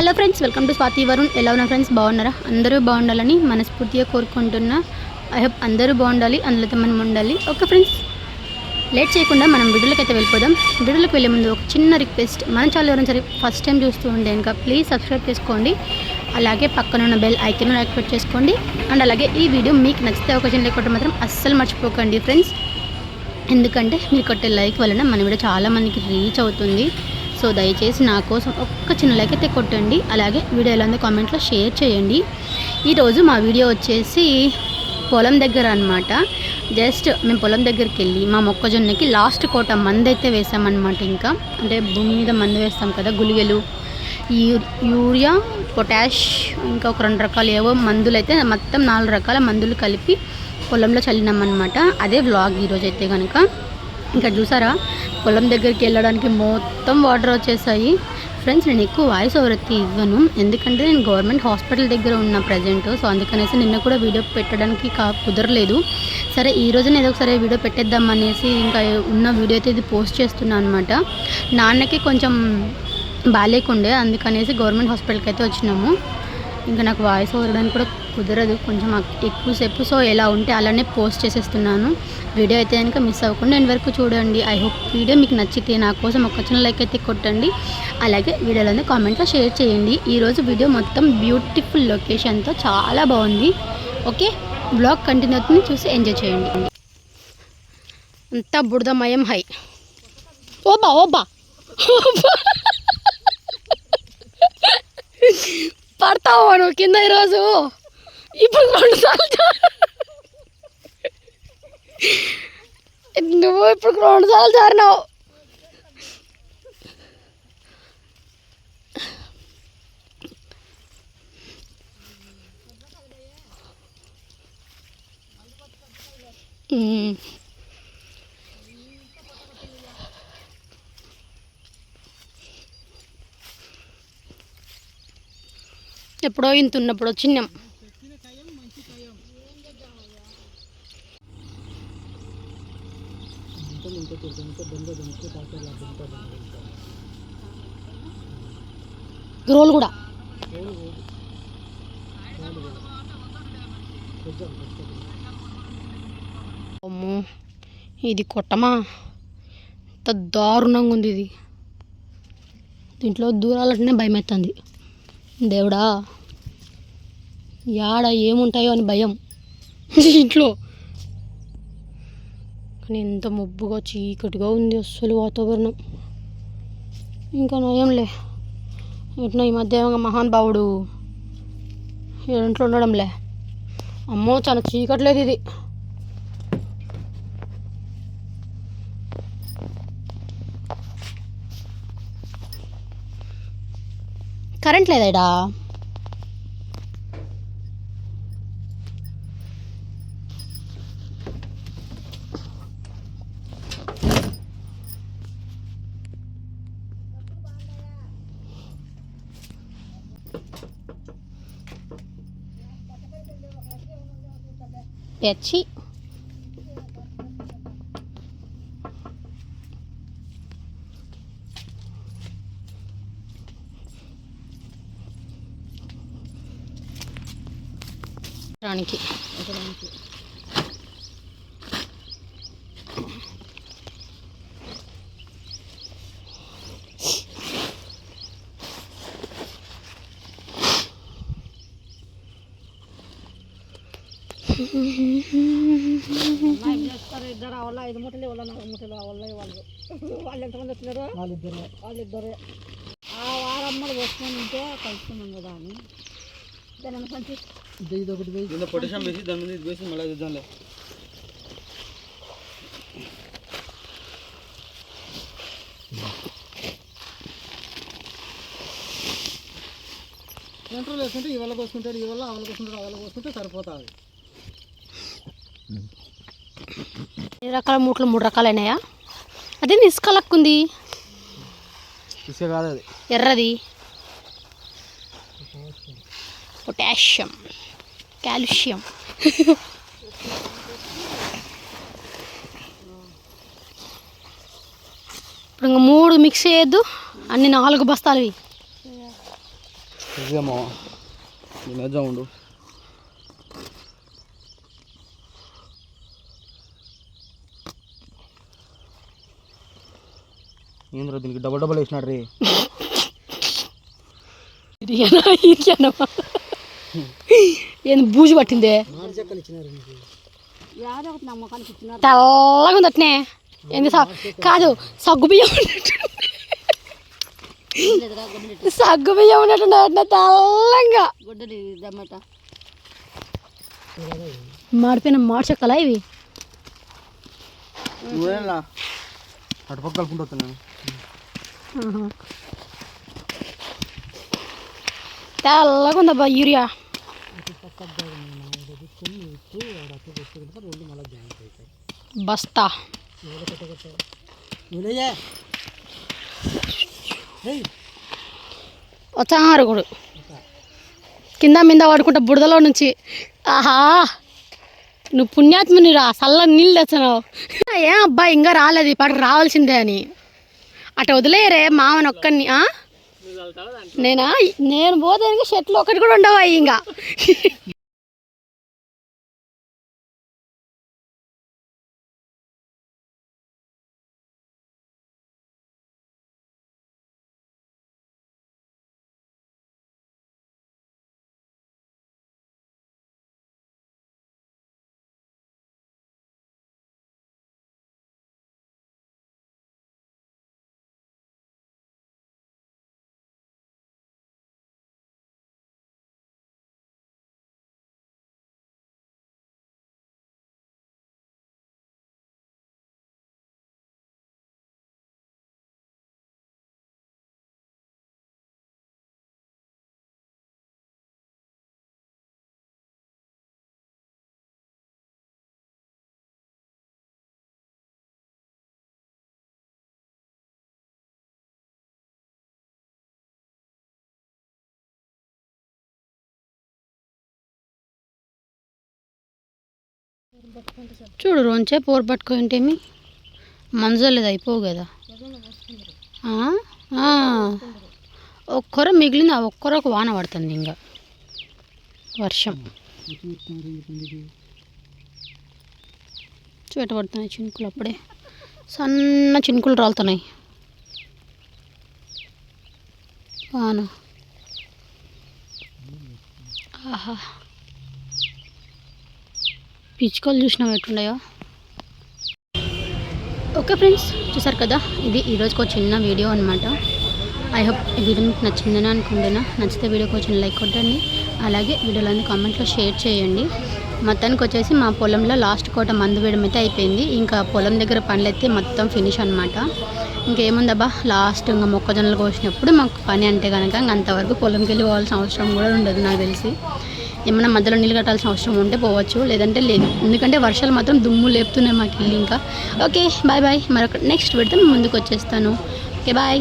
Hello friends welcome to Swathi Varun. ఎలా ఉన్నా friends? బాగున్నారా? అందరూ బాగుండాలని మనస్ఫూర్తిగా కోరుకుంటున్నా. ఐ హోప్ అందరూ బాగుండాలి అందులో మనం ఉండాలి. ఓకే ఫ్రెండ్స్ లేట్ చేయకుండా మనం వీడియోలోకి అయితే వెళ్ళిపోదాం. వీడియోలోకి వెళ్ళే ముందు ఒక చిన్న రిక్వెస్ట్. మన ఛానల్ ఎవరైనా సరే ఫస్ట్ టైం చూస్తూ ఉండే ఇంకా ప్లీజ్ సబ్స్క్రైబ్ చేసుకోండి. అలాగే పక్కన ఉన్న బెల్ ఐకన్ యాక్టివేట్ చేసుకోండి. అండ్ అలాగే ఈ వీడియో మీకు నచ్చితే అవకాశం లేకుండా లేకపోతే మాత్రం అస్సలు మర్చిపోకండి ఫ్రెండ్స్. ఎందుకంటే మీరు కొట్టే లైక్ వలన మన వీడియో చాలామందికి రీచ్ అవుతుంది. సో దయచేసి నా కోసం ఒక్క చిన్న లైక్ అయితే కొట్టండి. అలాగే వీడియో ఎలా ఉందో కామెంట్లో షేర్ చేయండి. ఈరోజు మా వీడియో వచ్చేసి పొలం దగ్గర అనమాట జస్ట్ మేము పొలం దగ్గరికి వెళ్ళి మా మొక్కజొన్నకి లాస్ట్ కోట మందు అయితే వేసామన్నమాట ఇంకా. అంటే భూమి మీద మందు వేస్తాం కదా గులిగెలు యూ- యూరియా పొటాష్ ఇంకా ఒక రెండు రకాలు ఏవో మందులు అయితే మొత్తం నాలుగు రకాల మందులు కలిపి పొలంలో చల్లినామన్నమాట. అదే వ్లాగ్ ఈరోజు అయితే కనుక ఇంకా చూసారా? పొలం దగ్గరికి వెళ్ళడానికి మొత్తం వాటర్ వచ్చేసాయి. ఫ్రెండ్స్ నేను ఎక్కువ వాయిస్ ఓవర్ ఎత్తి ఇవ్వను. ఎందుకంటే నేను గవర్నమెంట్ హాస్పిటల్ దగ్గర ఉన్న ప్రజెంట్ సో అందుకనేసి నిన్న కూడా వీడియో పెట్టడానికి కా కుదరలేదు. సరే ఈ రోజున ఏదో ఒకసారి వీడియో పెట్టేద్దాం అనేసి ఇంకా ఉన్న వీడియో అయితే ఇది పోస్ట్ చేస్తున్నాను అనమాట నాన్నకి కొంచెం బాగాలేకుండే అందుకనేసి గవర్నమెంట్ హాస్పిటల్కి అయితే వచ్చినాము. ఇంకా నాకు వాయిస్ ఓవర్ కూడా కుదరదు. కొంచెం ఎక్కువసేపు సో ఎలా ఉంటే అలానే పోస్ట్ చేసేస్తున్నాను. వీడియో అయితే కనుక మిస్ అవ్వకుండా నేను వరకు చూడండి. ఐ హోప్ వీడియో మీకు నచ్చితే నా కోసం ఒక చిన్న లైక్ అయితే కొట్టండి. అలాగే వీడియోలోనే కామెంట్లో షేర్ చేయండి. ఈరోజు వీడియో మొత్తం బ్యూటిఫుల్ లొకేషన్తో చాలా బాగుంది. ఓకే? బ్లాగ్ కంటిన్యూ అవుతుంది. చూసి ఎంజాయ్ చేయండి. అంతా బుడదమయం హై. ఓబా ఓబా. పడతావు నువ్వు కింద ఈరోజు? ఇప్పుడు రెండు సార్లు నువ్వు ఇప్పుడు రెండు సార్లు జారినావు ఎప్పుడో ఇంత ఉన్నప్పుడు చిన్నం. రోల్ కూడా? అమ్మో ఇది కొట్టమా? ఎంత దారుణంగా ఉంది ఇది. దీంట్లో దూరాలంటేనే భయం అవుతుంది దేవుడా యాడ ఏముంటాయో అని భయం. ఇంట్లో కానీ ఎంత మబ్బుగా చీకటిగా ఉంది అస్సలు వాతావరణం. ఇంకా నయంలే ఇట్లా ఈ మధ్య ఏమో మహానుభావుడు ఇంట్లో ఉండడంలే అమ్మో చాలా చీకట్లేదు ఇది. కరెంట్ లేదా తెచ్చి రానికి ఇద్దరు వాళ్ళ ఐదు మూటలు వాళ్ళ నాలుగు మూటలు వాళ్ళ వాళ్ళు వాళ్ళు ఎంతమంది వచ్చినారు వాళ్ళిద్దరు వాళ్ళిద్దరే ఆ వారమ్మలు వస్తుని ఉంటే కలుసుకున్నాం కదా అని దాని పంచి ఇది ఒకటి వేసి దీనిలో పొటాషియం వేసి దాని మీద ఇది వేసి మళ్ళీ చూద్దాంలే సెంటర్లో వేసుకుంటే ఇవాళ వల్ల కోసుకుంటాడు ఈ వల్ల ఆ వల్ల కోసుకుంటాడు ఆ కోసుకుంటే సరిపోతుంది. ఎన్ని రకాల మూట్లు మూడు రకాలైనాయా? అదే ఇసుకలక్కుంది ఇసుక కాదు అది. ఎర్రది. పొటాషియం. కాల్షియం. ఇప్పుడు ఇంకా మూడు మిక్స్ చేయొద్దు. అన్ని నాలుగు బస్తాలు నేను వేద్దాం ఉండు. ఏంద్రా దీనికి డబల్ డబల్ వేసినాడు రే ఏంది బూజు పట్టిందే? తెల్లగా ఉంది అట్నే. ఏంది కాదు సగ్గు బియ్యం. సగ్గు బియ్యం ఉన్నట్టు అట్నే తెల్లంగా. మాడిపోయిన మాడి చెక్కలా ఇవి? నువ్వేనా అటుపక్క కలుపుకుంటూ వస్తున్నాను ఆహా. తెల్లగా ఉందబ్బా యూరియా బస్తా వచ్చారు కింద మీద పడుకుంటా బుడదలో నుంచి ఆహా నువ్వు పుణ్యాత్ముని రా చల్ల నీళ్ళు తెచ్చినావు. ఏం అబ్బా ఇంకా రాలేదు ఈ పాటకు రావాల్సిందే అని. అట వదిలేయరే మామని ఒక్కడిని ఆ? నేనా? నేను పోతే షర్ట్లు ఒకటి కూడా ఉండవు ఇంకా చూడు రోజే పోరు పట్టుకుంటేమి మంజలేదు అయిపోవు కదా. ఆ? ఒక్కర మిగిలింది ఆ ఒక్కర ఒక వాన పడుతుంది ఇంకా. వర్షం. చూట పడుతున్నాయి చినుకులు అప్పుడే. సన్న చినుకులు రాలుతున్నాయి. వాన. ఆహా. పిచ్చుకలు చూసినాం ఎట్లున్నాయో ఓకే ఫ్రెండ్స్ చూసారు కదా ఇది ఈరోజుకి ఒక చిన్న వీడియో అనమాట ఐ హోప్ ఈ వీడియో మీకు నచ్చిందని అనుకుంటున్నా. నచ్చితే వీడియోకి వచ్చిన లైక్ కొట్టండి. అలాగే వీడియోలన్నీ కామెంట్లో షేర్ చేయండి. మొత్తానికి వచ్చేసి మా పొలంలో లాస్ట్ కోట మందు వేయడం అయితే అయిపోయింది. ఇంకా పొలం దగ్గర పనులైతే మొత్తం ఫినిష్ అనమాట ఇంకేముందబ్బా లాస్ట్ ఇంకా మొక్కజొన్నలు కోసినప్పుడు మాకు పని అంటే కనుక ఇంకా అంతవరకు పొలంకి వెళ్ళి పోవాల్సిన అవసరం కూడా ఉండదు నాకు తెలిసి. ఏమైనా మధ్యలో నీళ్ళు కట్టాల్సిన అవసరం ఉంటే పోవచ్చు లేదంటే లేదు. ఎందుకంటే వర్షాలు మాత్రం దుమ్ము లేపుతున్నాయి మాకు ఇల్లు ఇంకా. ఓకే బాయ్ బాయ్ మరొక నెక్స్ట్ పెడితే ముందుకు వచ్చేస్తాను. Okay bye